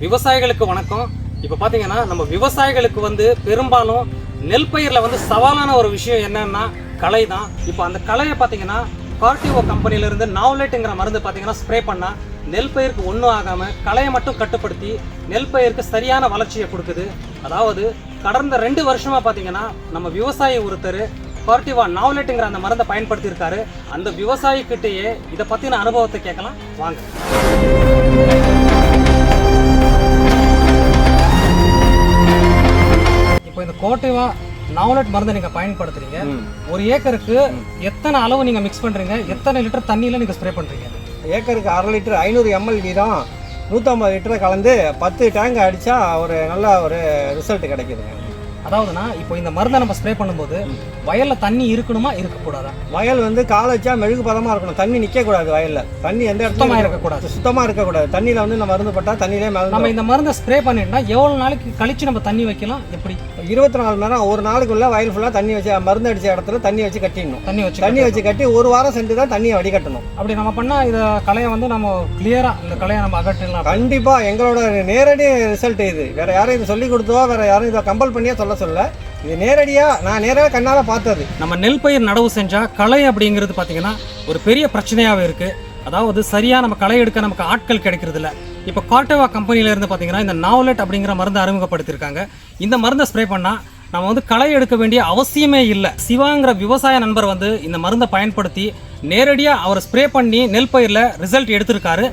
விவசாயிகளுக்கு வணக்கம். இப்போ பார்த்தீங்கன்னா நம்ம விவசாயிகளுக்கு வந்து பெரும்பாலும் நெல் பயிரில் வந்து சவாலான ஒரு விஷயம் என்னன்னா களை தான் இப்போ அந்த களையை பார்த்தீங்கன்னா கார்டிவோ கம்பெனிலேருந்து நாவ்லெட்டுங்கிற மருந்து பார்த்தீங்கன்னா ஸ்ப்ரே பண்ணால் நெல் பயிருக்கு ஒன்றும் ஆகாமல் களையை மட்டும் கட்டுப்படுத்தி நெல் பயிருக்கு சரியான வளர்ச்சியை கொடுக்குது. அதாவது கடந்த ரெண்டு வருஷமாக பார்த்தீங்கன்னா நம்ம விவசாயி ஒருத்தர் கார்டிவா நாவ்லெட்டுங்கிற அந்த மருந்தை பயன்படுத்தியிருக்காரு. அந்த விவசாயிக்கிட்டேயே இதை பற்றின அனுபவத்தை கேட்கலாம். வாங்க. கோட்டைவா நாவலட் மருந்தை நீங்க பயன்படுத்துறீங்க. ஒரு ஏக்கருக்கு எத்தனை அளவு நீங்க மிக்ஸ் பண்றீங்க? எத்தனை லிட்டர் தண்ணியில நீங்க ஸ்ப்ரே பண்றீங்க? ஏக்கருக்கு அரை லிட்டர் ஐநூறு எம்எல் வீதம் நூற்றம்பது லிட்டரை கலந்து பத்து டேங்க் அடித்தா ஒரு நல்ல ஒரு ரிசல்ட் கிடைக்குதுங்க. அதாவதுனா இப்போ இந்த மருந்தை நம்ம ஸ்ப்ரே பண்ணும்போது வயல்ல தண்ணி இருக்கணுமா இருக்கக்கூடாதா? வயல் வந்து காலை வச்சா மெழுகு பதமாக இருக்கணும். தண்ணி நிற்கக்கூடாது வயலில். தண்ணி எந்த இடத்துல இருக்கக்கூடாது. சுத்தமாக இருக்கக்கூடாது. தண்ணியில் வந்து நம்ம மருந்து பட்டால் தண்ணியிலே நம்ம மேலே இந்த மருந்தை ஸ்ப்ரே பண்ணிட்டா எவ்வளவு நாளைக்கு கழிச்சு நம்ம தண்ணி வைக்கலாம்? எப்படி? இருபத்தி நாலு மணி நேரம் ஒரு நாளுக்குள்ள வயல் ஃபுல்லாக தண்ணி வச்சு மருந்து அடித்த இடத்துல தண்ணி வச்சு கட்டிடணும். தண்ணி வச்சு தண்ணி வச்சு கட்டி ஒரு வாரம் சென்று தான் தண்ணியை வடிகட்டணும். அப்படி நம்ம பண்ணா இத களையை வந்து நம்ம கிளியரா இந்த களையை நம்ம அகற்றிடலாம் கண்டிப்பாக எங்களோட நேரடி ரிசல்ட் இது. வேற யாரும் இது சொல்லி கொடுத்தோ வேற யாரும் இதை கம்பல் பண்ணியே சொல்ல சொல்ல இது நேரடியாக நான் நேராக கண்ணால் பார்த்தது. நம்ம நெல் பயிர் நடவு செஞ்சால் களை அப்படிங்கிறது பார்த்தீங்கன்னா ஒரு பெரிய பிரச்சனையாகவே இருக்குது அதாவது சரியாக நம்ம களை எடுக்க நமக்கு ஆட்கள் கிடைக்கிறது இல்லை இப்போ காட்டோவா கம்பெனியிலேருந்து பார்த்தீங்கன்னா இந்த நாவலெட் அப்படிங்கிற மருந்து அறிமுகப்படுத்தியிருக்காங்க. இந்த மருந்தை ஸ்ப்ரே பண்ணால் நம்ம வந்து களை எடுக்க வேண்டிய அவசியமே இல்லை. சிவாங்கிற விவசாய நண்பர் வந்து இந்த மருந்தை பயன்படுத்தி நேரடியாக அவர் ஸ்ப்ரே பண்ணி நெல் பயிரில் ரிசல்ட் எடுத்திருக்காரு.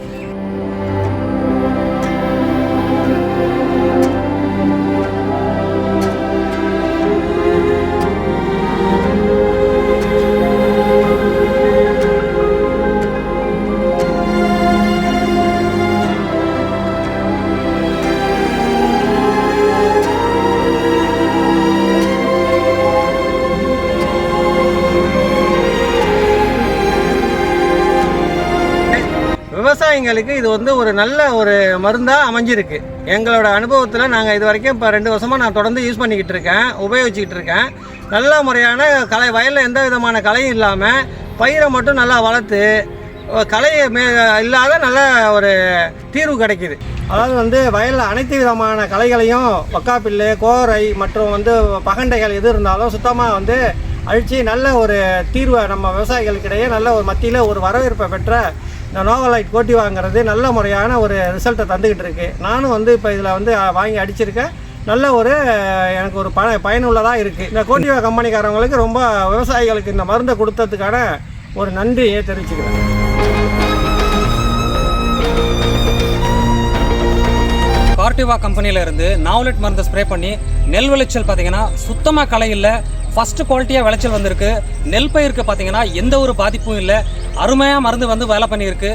விவசாயிங்களுக்கு இது வந்து ஒரு நல்ல ஒரு மருந்தாக அமைஞ்சிருக்கு. எங்களோட அனுபவத்தில் நாங்கள் இது வரைக்கும் இப்போ ரெண்டு வருஷமாக நான் தொடர்ந்து யூஸ் பண்ணிக்கிட்டு இருக்கேன் உபயோகிச்சுக்கிட்டு இருக்கேன். நல்ல முறையான கலை வயலில் எந்த விதமான கலையும் இல்லாமல் பயிரை மட்டும் நல்லா வளர்த்து கலை மே இல்லாத நல்ல ஒரு தீர்வு கிடைக்குது. அதாவது வந்து வயலில் அனைத்து விதமான கலைகளையும் ஒக்காப்பில்லு கோரை மற்றும் வந்து பகண்டைகள் எது இருந்தாலும் சுத்தமாக வந்து அழித்து நல்ல ஒரு தீர்வை நம்ம விவசாயிகளுக்கிடையே நல்ல ஒரு மத்தியில் ஒரு வரவேற்பை பெற்ற இந்த நோவலைட் கோட்டி வாங்குறது நல்ல முறையான ஒரு ரிசல்ட்டை தந்துக்கிட்டு இருக்கு. நானும் வந்து இப்போ இதில் வந்து வாங்கி அடிச்சிருக்கேன். நல்ல ஒரு எனக்கு ஒரு ப பயனுள்ளதாக இருக்குது இந்த கோட்டிவா கம்பெனிக்காரவங்களுக்கு ரொம்ப விவசாயிகளுக்கு இந்த மருந்தை கொடுத்ததுக்கான ஒரு நன்றியை தெரிவிச்சுக்கிறேன். கார்டிவா கம்பெனியிலேருந்து நாவலெட் மருந்து ஸ்ப்ரே பண்ணி நெல் விளைச்சல் பார்த்தீங்கன்னா சுத்தமாக களை இல்லை. ஃபர்ஸ்ட் குவாலிட்டியாக விளைச்சல் வந்திருக்கு. நெல் பயிருக்கு பார்த்தீங்கன்னா எந்த ஒரு பாதிப்பும் இல்லை. அருமையாக மருந்து வந்து வேலை பண்ணியிருக்கு.